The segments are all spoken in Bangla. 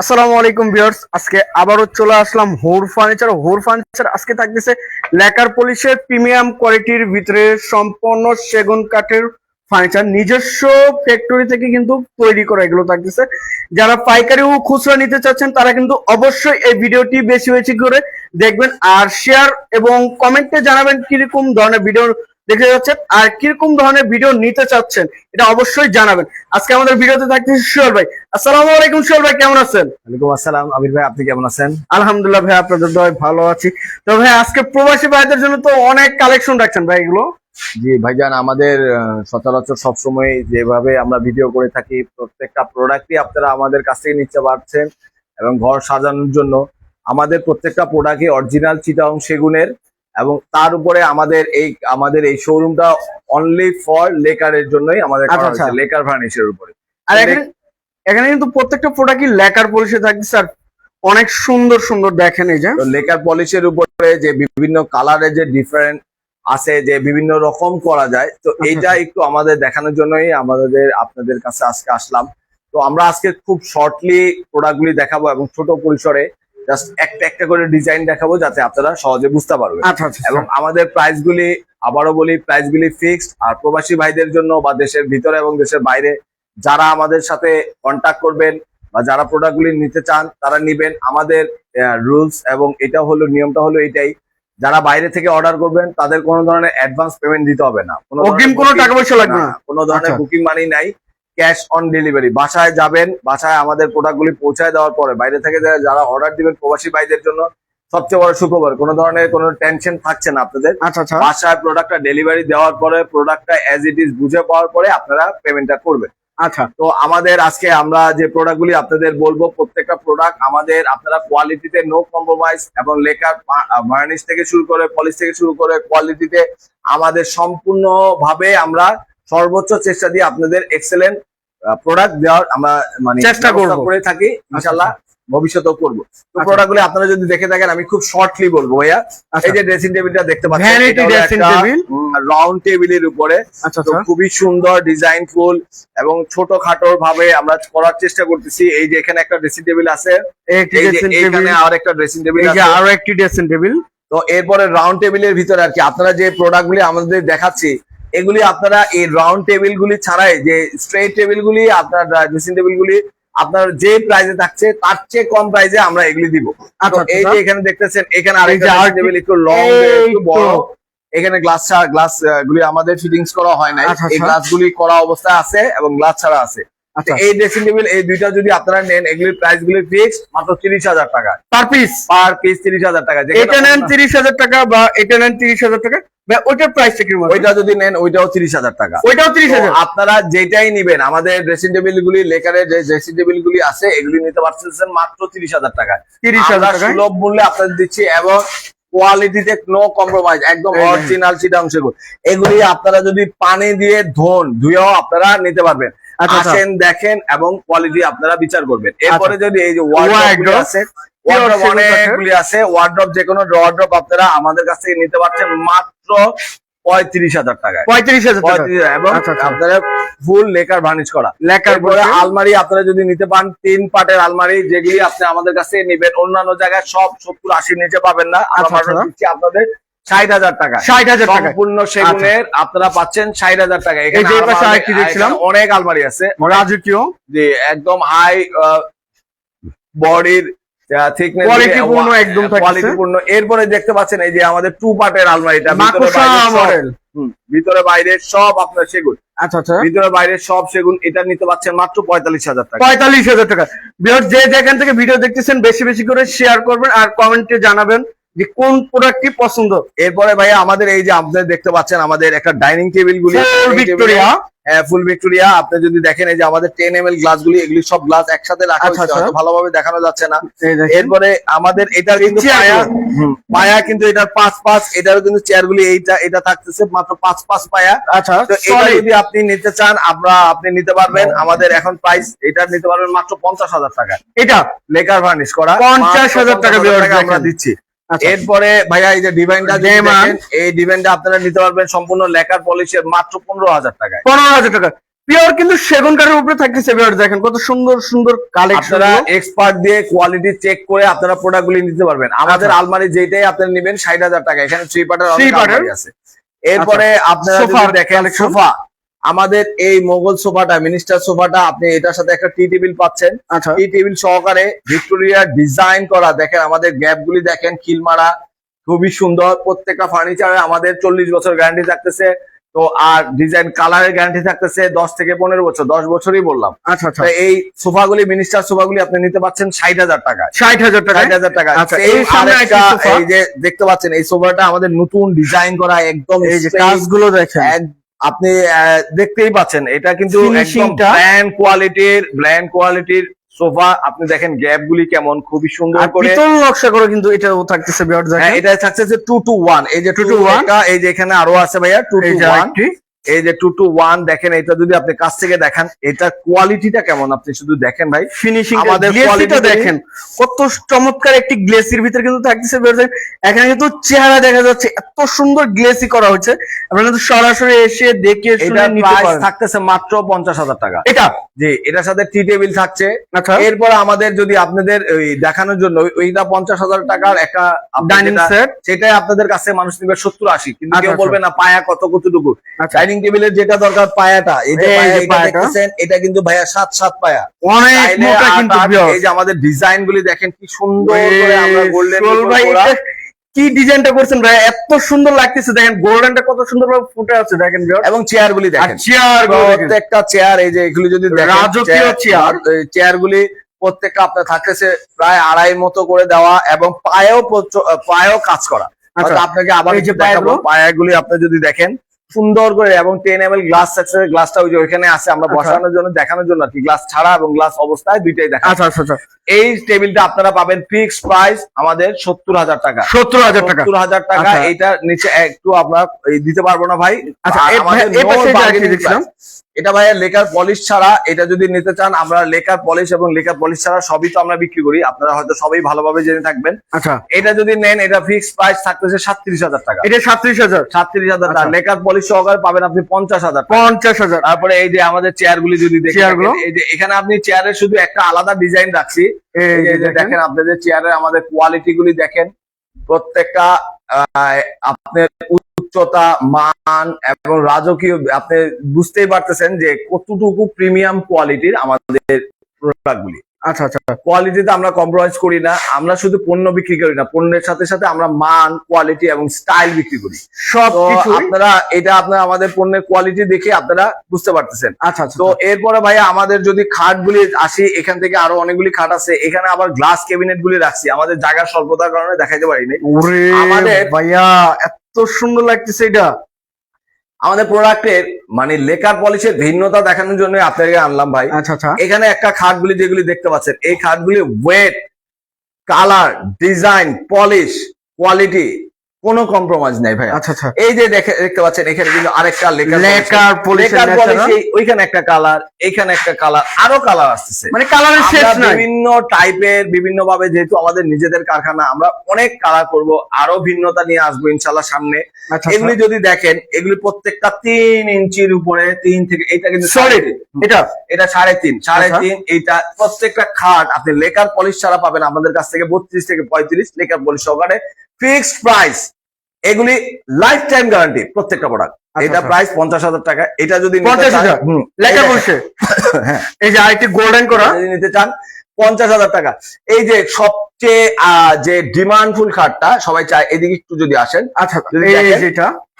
আসসালামু আলাইকুম ভিউয়ার্স, আজকে আবারও চলে আসলাম হোর ফার্নিচার। হোর ফার্নিচার আজকে থাকতেছে লেকার পলিশের প্রিমিয়াম কোয়ালিটির ভিতরে সম্পূর্ণ সেগুন কাঠের ফার্নিচার। নিজস্ব ফ্যাক্টরি থেকে কিন্তু তৈরি করা এগুলো থাকতেছে। যারা পাইকারি ও খুচরা নিতে চাচ্ছেন, তারা কিন্তু অবশ্যই এই ভিডিওটি বেশি বেশি করে দেখবেন আর শেয়ার এবং কমেন্টে জানাবেন কীরকম ধরনের ভিডিও দেখতে যাচ্ছেন। আর কীরকম ধরনের ভিডিও নিতে চাচ্ছেন এটা অবশ্যই জানাবেন। আজকে আমাদের ভিডিওতে থাকতেছে শিওর ভাই। আসসালামু আলাইকুম শিওর ভাই কেমন আছেন? ওয়ালাইকুম আসসালাম আবির ভাই আপনি কেমন আছেন? আলহামদুলিল্লাহ ভাই আপনাদের দয় ভালো আছি। তো ভাই আজকে প্রবাসী ভাইদের জন্য তো অনেক কালেকশন রাখছেন ভাই এগুলো। জি ভাইজান আমাদের সচরাচর সবসময় যেভাবে আমরা ভিডিও করে থাকি প্রত্যেকটা প্রোডাক্টই আপনারা আমাদের কাছ থেকে নিতে পারছেন এবং ঘর সাজানোর জন্য। আমাদের প্রত্যেকটা প্রোডাক্টই অরিজিনাল চিটাং সেগুনের এবং তার উপরে আমাদের এই আমাদের এই শোরুমটা অনলি ফর লেকারের জন্যই আমাদের আচ্ছা, আচ্ছা। লেকার ফার্নিচারের উপরে। আর এখানে এখানে কিন্তু প্রত্যেকটা প্রোডাক্টই লেকার পলিশে থাকতেছে স্যার। অনেক সুন্দর সুন্দর দেখেন এই যে। লেকার পলিশের উপরে যে বিভিন্ন কালারের যে ডিফারেন্ট আছে যে বিভিন্ন রকম করা যায় তো আচ্ছা, এইটা একটু আমাদের দেখানোর জন্যই আমাদের আপনাদের কাছে আজকে আসলাম। তো আমরা আজকে খুব শর্টলি প্রোডাক্টগুলি দেখাবো এবং ছোট পরিসরে জাস্ট একটা একটা করে ডিজাইন দেখাবো যাতে আপনারা সহজে বুঝতে পারবেন। আচ্ছা আচ্ছা এবং আমাদের প্রাইসগুলি আবারও বলি প্রাইসগুলি ফিক্সড আর প্রবাসী ভাইদের জন্য বা দেশের ভিতরে এবং দেশের বাইরে যারা আমাদের সাথে কন্ট্যাক্ট করবেন বা যারা প্রোডাক্টগুলি নিতে চান তারা নিবেন। আমাদের রুলস এবং এটা হলো নিয়মটা হলো এটাই। যারা বাইরে থেকে অর্ডার করবেন তাদের কোনো ধরনের অ্যাডভান্স পেমেন্ট দিতে হবে না। কোনো টাকা পয়সা লাগবে না, কোনো ধরনের আচ্ছা। বুকিং মানি নাই। Cash on delivery. বাসায় যাবেন বাসায় আমাদের প্রোডাক্টগুলি পৌঁছায় দেওয়ার পরে বাইরে থেকে যারা- অর্ডার দিবেন প্রবাসী ভাইদের জন্য সবচেয়ে বড় সুখবর কোনো ধরনের কোনো টেনশন থাকছে না আপনাদের। আচ্ছা আচ্ছা। বাসায় প্রোডাক্টটা ডেলিভারি দেওয়ার পরে প্রোডাক্টটা অ্যাজ ইট ইজ বুঝে পাওয়ার পরে আপনারা পেমেন্টটা করবেন। আচ্ছা। তো আমাদের আজকে আমরা যে প্রোডাক্টগুলি আপনাদের বলব প্রত্যেকটা প্রোডাক্ট আমাদের আপনারা কোয়ালিটিতে নো কম্প্রোমাইজ এবং লেকার ভার্নিশ থেকে শুরু করে পলিশ থেকে শুরু করে কোয়ালিটিতে আমাদের সম্পূর্ণ ভাবে আমরা সর্বোচ্চ চেষ্টা দিয়ে আপনাদের এক্সেলেন্ট প্রোডাক্ট দেওয়ার আমরা মানে চেষ্টা। করে থাকি ইনশাল্লাহ ভবিষ্যতেও করব। তো আচ্ছা। প্রোডাক্টগুলি আপনারা যদি দেখে থাকেন আমি খুব শর্টলি বলব ভাইয়া। আচ্ছা। এই যে ড্রেসিং টেবিলটা দেখতে পাচ্ছেন? রাউন্ড টেবিলের উপরে। আচ্ছা তো আচ্ছা। খুবই সুন্দর ডিজাইনফুল এবং ছোট খাটো ভাবে আমরা করার চেষ্টা করতেছি। এই যে এখানে একটা ড্রেসিং টেবিল আছে এখানে আর একটা ড্রেসিং টেবিল এই যে আছে। আরও একটি ড্রেসিং টেবিল তো এরপরে রাউন্ড টেবিলের ভিতরে আর কি আপনারা যে প্রোডাক্ট গুলি আমাদের দেখাচ্ছি এগুলি আপনারা এই রাউন্ড টেবিল গুলি ছাড়াই যে স্ট্রেট টেবিল গুলি আপনার ড্রেসিং টেবিল গুলি আপনার যে প্রাইজে থাকছে তার চেয়ে কম প্রাইজে আমরা এগুলি দিব। আচ্ছা এই আচ্ছা যে এখানে দেখতেছেন এখানে এই আরেকটা যে আর টেবিল একটু লং একটু বড়। এখানে গ্লাস ছাড়া গ্লাস গুলি আমাদের ফিটিংস করা হয় নাই। আচ্ছা, এই। গ্লাস গুলি করা অবস্থায় আছে এবং গ্লাস ছাড়া আছে। এই ড্রেসিং টেবিল এই দুইটা যদি আপনারা নেন এগুলির প্রাইস গুলি ফিক্স মাত্র তিরিশ হাজার টাকা। পার পিস পার পিস তিরিশ হাজার টাকা এটা নেন তিরিশ হাজার টাকা বা এটা নেন তিরিশ হাজার টাকা। বা ওইটার কীরকম ওইটা যদি নেন ওইটাও তিরিশ হাজার টাকা। ওইটাও তিরিশ হাজার? আপনারা যেটাই নিবেন আমাদের ড্রেসিং টেবিল গুলি লেকারের যে ড্রেসিং টেবিল গুলি আছে এগুলি নিতে পারছেন মাত্র তিরিশ হাজার টাকা। তিরিশ হাজার সুলভ মূল্যে আপনাদের দিচ্ছি এবং কোয়ালিটিতে নো কম্প্রোমাইজ একদম। অরিজিনাল চিটাংশ এগুলি আপনারা যদি পানি দিয়ে ধোন ধুয়েও আপনারা নিতে পারবেন। আচ্ছা আচ্ছা আসেন দেখেন এবং কোয়ালিটি আপনারা বিচার করবেন। এরপরে যদি এই যে ওয়ার্ড্রপ আছে ওয়ার্ড্রপ অনেকগুলি আছে। ওয়ার্ড্রপ যে কোনো ওয়ার্ড্রপ আপনারা আমাদের কাছ থেকে নিতে পারছেন মাত্র পঁয়ত্রিশ হাজার টাকায়। পঁয়ত্রিশ হাজার এবং আচ্ছা, আচ্ছা। আপনারা ফুল লেকার করা। তারপরে পরে আলমারি আপনারা যদি নিতে পান তিন পাটের আলমারি যেগুলি আপনি আমাদের কাছে নেবেন। অন্যান্য জায়গায় সব সত্তর আশি নিচে পাবেন না। আচ্ছা, আচ্ছা। আপনাদের ষাট হাজার টাকা। ষাট হাজার সম্পূর্ণ সেগুনের আপনারা পাচ্ছেন ষাট হাজার টাকা। এখানে যে পাশে আলমারি- আরেকটি দেখছিলাম। অনেক আলমারি আছে। রাজকীয়। যে একদম হাই বডির এরপরে দেখতে পাচ্ছেন এই যে আমাদের টু পার্টের আলমারিটা ভিতরে বাইরে সব- আপনার সেগুন। আচ্ছা আচ্ছা। ভিতরে বাইরে সব সেগুন এটা নিতে পাচ্ছেন মাত্র পঁয়তাল্লিশ হাজার টাকা। পঁয়তাল্লিশ হাজার টাকা। যে যেখান থেকে ভিডিও দেখতেছেন বেশি বেশি করে শেয়ার করবেন আর কমেন্টে জানাবেন। যে কোন প্রোডাক্টটি পছন্দ? এরপরে ভাইয়া আমাদের এই যে আপনারা দেখতে পাচ্ছেন আমাদের একটা ডাইনিং টেবিল গুলি ভিক্টোরিয়া ফুল ভিক্টোরিয়া আপনি যদি দেখেন এই যে আমাদের টেন এম এল গ্লাস গুলি এগুলি সব গ্লাস একসাথে রাখা আচ্ছা, হয়েছে আচ্ছা। ভালোভাবে দেখানো যাচ্ছে না। এরপরে আমাদের এটার কিন্তু পায়া কিন্তু এটার পাঁচ পাঁচ এটারও কিন্তু চেয়ার গুলি এইটা এটা থাকতেছে মাত্র পাঁচ পাঁচ পায়া। আচ্ছা তো এটা যদি আপনি নিতে চান আমরা আপনি নিতে পারবেন। আমাদের এখন প্রাইস এটা নিতে পারবেন মাত্র পঞ্চাশ হাজার টাকা। এটা? লেকার ভার্নিশ করা। পঞ্চাশ হাজার টাকা আমরা দিচ্ছি। এরপরে ভাইয়া এই যে ডিভাইনটা এই ডিভাইনটা আপনারা নিতে পারবেন সম্পূর্ণ লেকার পলিশের মাত্র পনেরো হাজার টাকায়। পনেরো হাজার টাকা। পিওর কিন্তু সেগুন কাঠের উপরে থাকতেছে ভিউয়ার্স দেখেন কত সুন্দর সুন্দর কালেকশন আপনারা এক্সপার্ট দিয়ে কোয়ালিটি চেক করে আপনারা প্রোডাক্ট গুলি নিতে পারবেন। আমাদের আচ্ছা। আলমারি যেটাই আপনারা নেবেন ষাট হাজার টাকা। এখানে থ্রি পার্টের আছে। এরপরে আপনারা Sofa দেখেন সোফা আমাদের এই মোগল সোফাটা মিনিস্টার সোফাটা আপনি এটার সাথে একটা টি টেবিল পাচ্ছেন। আচ্ছা। টি টেবিল সহকারে ভিক্টোরিয়া ডিজাইন করা দেখেন আমাদের গ্যাপ গুলি দেখেন খিল মারা খুবই সুন্দর। প্রত্যেকটা ফার্নিচারে আমাদের চল্লিশ বছর গ্যারান্টি থাকতেছে। তো আর ডিজাইন কালারের গ্যারান্টি থাকতেছে দশ থেকে পনেরো বছর দশ বছরই বললাম। আচ্ছা আচ্ছা। তো এই সোফাগুলি মিনিস্টার সোফাগুলি আপনি নিতে পাচ্ছেন ষাট হাজার টাকা ষাট হাজার টাকা ষাট হাজার টাকা আচ্ছা, এই এই এই যে দেখতে পাচ্ছেন এই সোফাটা আমাদের নতুন ডিজাইন করা একদম এই যে কাজগুলো দেখেন। আপনি দেখতেই পাচ্ছেন এটা কিন্তু Finishing একদম ব্র্যান্ড কোয়ালিটির ব্র্যান্ড কোয়ালিটির সোফা আপনি দেখেন গ্যাপ গুলি কেমন খুবই সুন্দর করে। পিতল নকশা করে কিন্তু এটাও থাকতেছে ভিউয়ার্স হ্যাঁ দেখেন এটা থাকছে যে টু টু ওয়ান এই যে টু টু 2 to ওয়ান এই যে এখানে আরও আছে ভাইয়া টু টু ওয়ান। এই যে টু টু ওয়ান দেখেন এটা যদি আপনি কাছ থেকে দেখেন এটা কোয়ালিটিটা কেমন? আপনি শুধু দেখেন ভাই। ফিনিশিং আমাদের দেখেন। কত চমৎকার একটি গ্লেসির ভিতরে কিন্তু থাকতেছে এখানে কিন্তু চেহারা দেখা যাচ্ছে এত সুন্দর গ্লেসি করা হচ্ছে আপনারা কিন্তু সরাসরি এসে দেখে শুনে এটা নিতে পারেন। থাকতেছে মাত্র পঞ্চাশ হাজার টাকা। এটা জি এটার সাথে টি টেবিল থাকছে। আচ্ছা। এরপর আমাদের যদি আপনাদের ওই দেখানোর জন্য ওই- ওইটা পঞ্চাশ হাজার টাকার একটা ডাইনিং সেট সেটাই আপনাদের কাছে মানুষ নিবে সত্তর আশি। কিন্তু আচ্ছা, কেউ আচ্ছা। বলবে না পায়া কত কতটুকু? ডাইনিং টেবিলের যেটা দরকার পায়াটা। এই যে যে এটা দেখতেছেন এটা কিন্তু ভাইয়া সাত সাত পায়া। অনেক মোটা কিন্তু এই যে আমাদের ডিজাইন গুলি দেখেন কি সুন্দর করে আমরা গোল্ডেন ভাই কি ডিজাইনটা করছেন ভাই? এত সুন্দর লাগতেছে। দেখেন গোল্ডেনটা কত সুন্দর ভাবে ফুটে আছে দেখেন। এবং চেয়ার গুলি দেখেন। চেয়ার প্রত্যেকটা চেয়ার এই যে এগুলি যদি দেখেন রাজকীয় চেয়ার। চেয়ার গুলি প্রত্যেকটা আপনার থাকতেছে প্রায় আড়াই মতো করে দেওয়া এবং পায়েও পায়েও কাজ করা। আচ্ছা। আপনাকে আবার পায়াগুলি আপনি যদি দেখেন সুন্দর করে এবং টেন এম এল গ্লাস আছে গ্লাসটা ওই যে ওইখানে আছে আমরা আচ্ছা। বসানোর জন্য দেখানোর জন্য আর কি। গ্লাস ছাড়া এবং গ্লাস অবস্থায় দুইটাই দেখা আচ্ছা আচ্ছা আচ্ছা। এই টেবিলটা আপনারা পাবেন ফিক্স প্রাইস আমাদের সত্তর হাজার টাকা। সত্তর হাজার টাকা। সত্তর হাজার টাকা এটা এইটা নিচে একটু আপনার দিতে পারব না ভাই। আচ্ছা, এটা ভাইয়া লেকার পলিশ ছাড়া এটা যদি নিতে চান আমরা লেকার পলিশ এবং লেকার পলিশ ছাড়া সবই তো আমরা বিক্রি করি। আপনারা হয়তো সবাই ভালোভাবে জেনে থাকবেন। আচ্ছা। এটা যদি নেন এটা ফিক্স প্রাইস থাকতেছে সাতত্রিশ হাজার টাকা। এটা সাতত্রিশ হাজার? সাতত্রিশ হাজার টাকা। আচ্ছা। লেকার পলিশ সহকারে পাবেন আপনি পঞ্চাশ হাজার। পঞ্চাশ হাজার। তারপরে এই যে আমাদের চেয়ার গুলি যদি দেখে চেয়ার এই যে এখানে আপনি চেয়ারের শুধু একটা আলাদা ডিজাইন রাখছি। দেখেন। আপনাদের চেয়ারের আমাদের কোয়ালিটি গুলি দেখেন। প্রত্যেকটা আহ, আপনার উচ্চতা মান এবং রাজকীয় আপনি বুঝতেই পারতেছেন যে কতটুকু প্রিমিয়াম কোয়ালিটির আমাদের প্রোডাক্ট গুলি আচ্ছা। আচ্ছা কোয়ালিটিতে আমরা কম্প্রোমাইজ করি না আমরা শুধু পণ্য বিক্রি করি না পণ্যের সাথে সাথে আমরা মান কোয়ালিটি এবং স্টাইল বিক্রি করি। সব আপনারা এটা আপনারা আমাদের পণ্যের কোয়ালিটি দেখে আপনারা বুঝতে পারতেছেন। আচ্ছা আচ্ছা তো এরপরে ভাইয়া আমাদের যদি খাট গুলি আসি এখান থেকে আরও অনেকগুলি খাট আছে এখানে আবার গ্লাস ক্যাবিনেট গুলি রাখছি আমাদের জায়গার স্বল্পতার কারণে দেখাইতে পারিনি। আমাদের- ভাইয়া এত সুন্দর লাগতেছে এটা। আমাদের প্রোডাক্টের মানে লেকার পলিশের ভিন্নতা দেখানোর জন্য আপনাকে আনলাম ভাই। আচ্ছা আচ্ছা। এখানে একটা খাটগুলি যেগুলি দেখতে পাচ্ছেন এই খাটগুলি ওয়েট কালার ডিজাইন পলিশ কোয়ালিটি কোনো কম্প্রোমাইজ নাই ভাই আচ্ছা আচ্ছা। এই যে দেখে দেখতে পাচ্ছেন এখানে কিন্তু আরেকটা লেকার পলিশ। ওইখানে একটা কালার এখানে একটা কালার আরও কালার আসতেছে। মানে কালারের শেষ নাই। বিভিন্ন টাইপের বিভিন্ন ভাবে যেহেতু আমাদের নিজেদের কারখানা আমরা অনেক কালার করব আরও ভিন্নতা নিয়ে আসব ইনশাল্লাহ সামনে। আচ্ছা এগুলি যদি দেখেন এগুলি প্রত্যেকটা তিন ইঞ্চির উপরে তিন থেকে এটা কিন্তু সরি এটা? এটা সাড়ে তিন সাড়ে আচ্ছা। তিন এইটা প্রত্যেকটা খাট আপনি লেকার পলিশ ছাড়া পাবেন। আমাদের কাছ থেকে বত্রিশ থেকে পঁয়ত্রিশ লেকার পলিশ সহকারে ফিক্সড প্রাইস এগুলি লাইফ টাইম গ্যারান্টি প্রত্যেকটা প্রোডাক্ট আচ্ছা, এটা আচ্ছা। প্রাইস পঞ্চাশ হাজার টাকা এটা যদি পঞ্চাশ হাজার লেখা বসে। হ্যাঁ। এই যে আইটি গোল্ডেন করা। যদি নিতে চান পঞ্চাশ হাজার টাকা। এই যে সবচেয়ে যে ডিমান্ডফুল খাটটা সবাই চায় এদিকে একটু যদি আসেন আচ্ছা যদি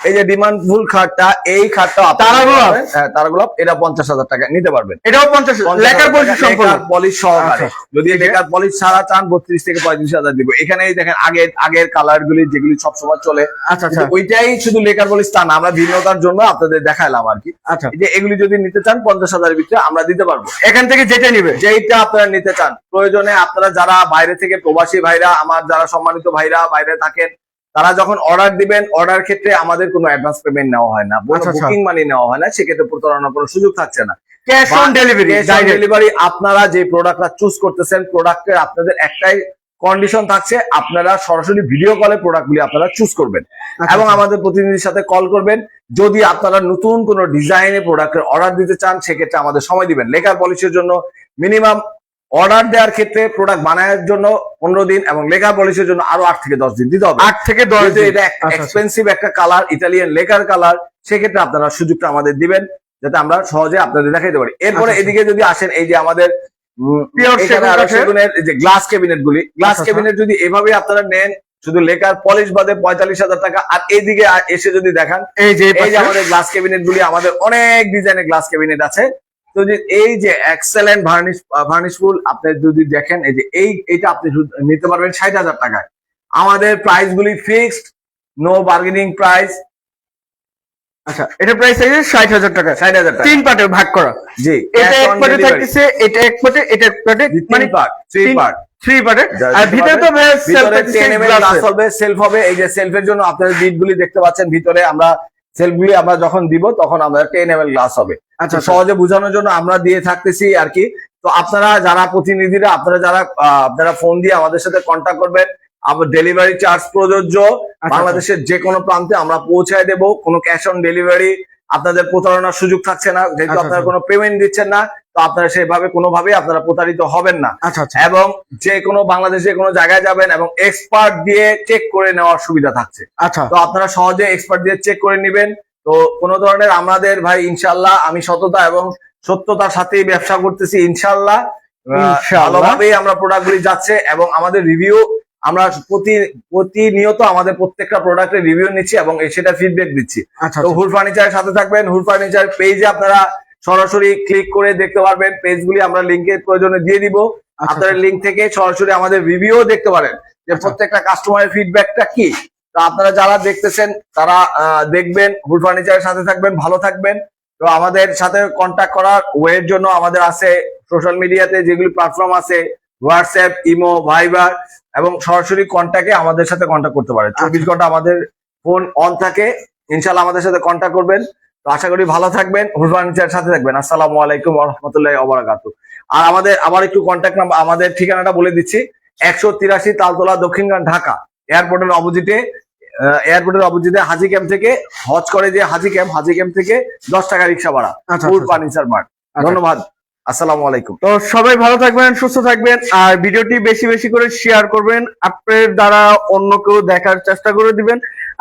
এই যে যে ডিমান্ডফুল খাটটা এই খাটটা তারাগোলাপ? তারাগোলাপ এটা পঞ্চাশ হাজার টাকা নিতে পারবেন। এটাও পঞ্চাশ লেখার পলিশ সম্পূর্ণ। পলিশ সহকারে। আচ্ছা। যদি লেখার পলিশ ছাড়া চান বত্রিশ থেকে পঁয়ত্রিশ হাজার দিব। এখানে এই দেখেন আগের আগের কালার গুলি যেগুলি সবসময় চলে। আচ্ছা আচ্ছা। ওইটাই শুধু লেখার পলিশ তা না আমরা ভিন্নতার জন্য আপনাদের দেখাইলাম আর কি। আচ্ছা। এই যে এগুলি যদি নিতে চান পঞ্চাশ হাজারের ভিতরে আমরা দিতে পারব। এখান থেকে যেটা নিবে? যেইটা আপনারা নিতে চান। প্রয়োজনে আপনারা যারা বাইরে থেকে প্রবাসী ভাইরা আমার যারা সম্মানিত ভাইরা বাইরে থাকেন তারা যখন অর্ডার দিবেন অর্ডার ক্ষেত্রে আমাদের কোনো অ্যাডভান্স পেমেন্ট নেওয়া হয় না। আচ্ছা, আচ্ছা। বুকিং মানি নেওয়া হয় না সেক্ষেত্রে প্রতারণার কোনো সুযোগ থাকছে না। ক্যাশ অন ডেলিভারি ডেলিভারি আপনারা যে প্রোডাক্টটা চুজ করতেছেন প্রোডাক্টের আপনাদের একটাই কন্ডিশন থাকছে আপনারা সরাসরি ভিডিও কলে প্রোডাক্টগুলি আপনারা চুজ করবেন। আচ্ছা, এবং আমাদের প্রতিনিধির সাথে কল করবেন। যদি আপনারা নতুন কোনো ডিজাইনে প্রোডাক্টের অর্ডার দিতে চান সেক্ষেত্রে আমাদের সময় দিবেন। লেকার পলিসির জন্য মিনিমাম অর্ডার দেওয়ার ক্ষেত্রে প্রোডাক্ট বানানোর জন্য পনেরো দিন এবং লেকার পলিশের জন্য আরও আট থেকে দশ দিন দিতে হবে আট থেকে দশ দিন। এটা আচ্ছা, আচ্ছা। এক্সপেন্সিভ একটা কালার ইটালিয়ান লেকার কালার সেক্ষেত্রে আপনারা সুযোগটা আমাদের দিবেন যাতে আমরা সহজে আপনাদের দেখাইতে পারি এরপরে আচ্ছা, আচ্ছা। এদিকে যদি আসেন এই যে আমাদের যে গ্লাস ক্যাবিনেট গুলি গ্লাস আচ্ছা, আচ্ছা। ক্যাবিনেট যদি এভাবে আপনারা নেন শুধু লেকার পলিশ বাদে পঁয়তাল্লিশ হাজার টাকা আর এইদিকে এসে যদি দেখান এই যে। আমাদের গ্লাস ক্যাবিনেট গুলি আমাদের অনেক ডিজাইনের গ্লাস ক্যাবিনেট আছে তো যে এই যে এক্সেলেন্ট ভার্নিশ ভার্নিশ ফুল আপনি যদি দেখেন এই যে এই এইটা আপনি নিতে পারবেন ষাট হাজার টাকায়। আমাদের প্রাইস গুলি ফিক্সড নো বার্গেনিং প্রাইস আচ্ছা এটা প্রাইস আছে ষাট হাজার টাকা ষাট হাজার টাকা। তিন পার্টে ভাগ করা। জি এটা এক পার্টে থাকতেছে এটা এক পার্টে এটা এক পার্টে মানে পার্ট থ্রি পার্ট থ্রি পার্টে আর ভিতরে তো সেলফ ভিতরে 10 গ্লাস হবে সেলফ হবে এই যে সেলফের জন্য আপনারা বিট গুলি দেখতে পাচ্ছেন ভিতরে আমরা সেলফ গুলি আমরা যখন দিব তখন আমাদের টেন এম গ্লাস হবে। আচ্ছা সহজে বোঝানোর জন্য আমরা দিয়ে থাকতেছি আর কি। তো আপনারা যারা প্রতিনিধিরা আপনারা যারা আপনারা ফোন দিয়ে আমাদের সাথে কন্ট্যাক্ট করবেন আবার ডেলিভারি চার্জ প্রযোজ্য। আচ্ছা। বাংলাদেশের যে কোনো প্রান্তে আমরা পৌঁছায় দেব। কোনো ক্যাশ অন ডেলিভারি আপনাদের প্রতারণার সুযোগ থাকছে না। যেহেতু আচ্ছা, আপনারা। কোনো পেমেন্ট দিচ্ছেন না তো আপনারা সেভাবে কোনোভাবেই আপনারা প্রতারিত হবেন না। আচ্ছা আচ্ছা। এবং যে কোনো বাংলাদেশে কোনো জায়গায় যাবেন এবং এক্সপার্ট দিয়ে চেক করে নেওয়ার সুবিধা থাকছে। আচ্ছা। তো আপনারা সহজে এক্সপার্ট দিয়ে চেক করে নেবেন। তো কোনো ধরনের আমাদের ভাই ইনশাল্লাহ আমি সততা এবং সত্যতার সাথেই ব্যবসা করতেছি ইনশাল্লাহ। ভালোভাবেই আমরা প্রোডাক্টগুলি যাচ্ছে এবং আমাদের রিভিউ আমরা প্রতি প্রতিনিয়ত আমাদের প্রত্যেকটা প্রোডাক্টের রিভিউ নিচ্ছি এবং সেটা ফিডব্যাক দিচ্ছি। আচ্ছা তো হুর ফার্নিচারের সাথে থাকবেন। হুর ফার্নিচার পেজে আপনারা সরাসরি ক্লিক করে দেখতে পারবেন পেজগুলি আমরা লিঙ্কের প্রয়োজনে দিয়ে দিব। আচ্ছা, আপনারা লিঙ্ক থেকে সরাসরি আমাদের রিভিউ দেখতে পারেন যে আচ্ছা। প্রত্যেকটা কাস্টমারের ফিডব্যাকটা কি? তো আপনারা যারা দেখতেছেন তারা দেখবেন হুড ফার্নিচারের সাথে থাকবেন ভালো থাকবেন। তো আমাদের সাথে কন্ট্যাক্ট করার ওয়ের জন্য আমাদের আছে সোশ্যাল মিডিয়াতে যেগুলি প্ল্যাটফর্ম আছে হোয়াটসঅ্যাপ ইমো ভাইবার এবং সরাসরি কন্ট্যাক্টে আমাদের সাথে কন্ট্যাক্ট করতে পারেন। চব্বিশ ঘণ্টা আমাদের ফোন অন থাকে। ইনশাল্লাহ আমাদের সাথে কন্ট্যাক্ট করবেন। তো আশা করি ভালো থাকবেন হুড ফার্নিচারের সাথে থাকবেন। আসসালামু আলাইকুম রহমতুল্লাহ অবরাকাতু আর আমাদের আবার একটু কন্ট্যাক্ট নাম্বার আমাদের ঠিকানাটা বলে দিচ্ছি। একশো তিরাশি তালতলা দক্ষিণগান ঢাকা এয়ারপোর্টের অপোজিটে এয়ারপোর্টের অপোজিটে হাজি ক্যাম্প থেকে হজ করে যে হাজি ক্যাম্প হাজি ক্যাম্প থেকে দশ টাকা রিক্সা ভাড়া আচ্ছা। Furniture mart. ধন্যবাদ। আসসালামু আলাইকুম। তো সবাই ভালো থাকবেন সুস্থ থাকবেন আর ভিডিওটি বেশি বেশি করে শেয়ার করবেন। আপনার দ্বারা অন্য কেউ দেখার চেষ্টা করে দিবেন।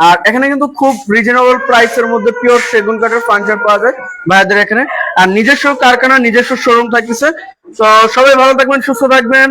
আর এখানে কিন্তু খুব রিজনেবল প্রাইস এর মধ্যে পিওর সেগুন কাঠের ফার্নিচার পাওয়া যায় ভাইয়াদের এখানে। আর নিজস্ব কারখানা, নিজস্ব শোরুম থাকতেছে। তো সবাই ভালো থাকবেন, সুস্থ থাকবেন।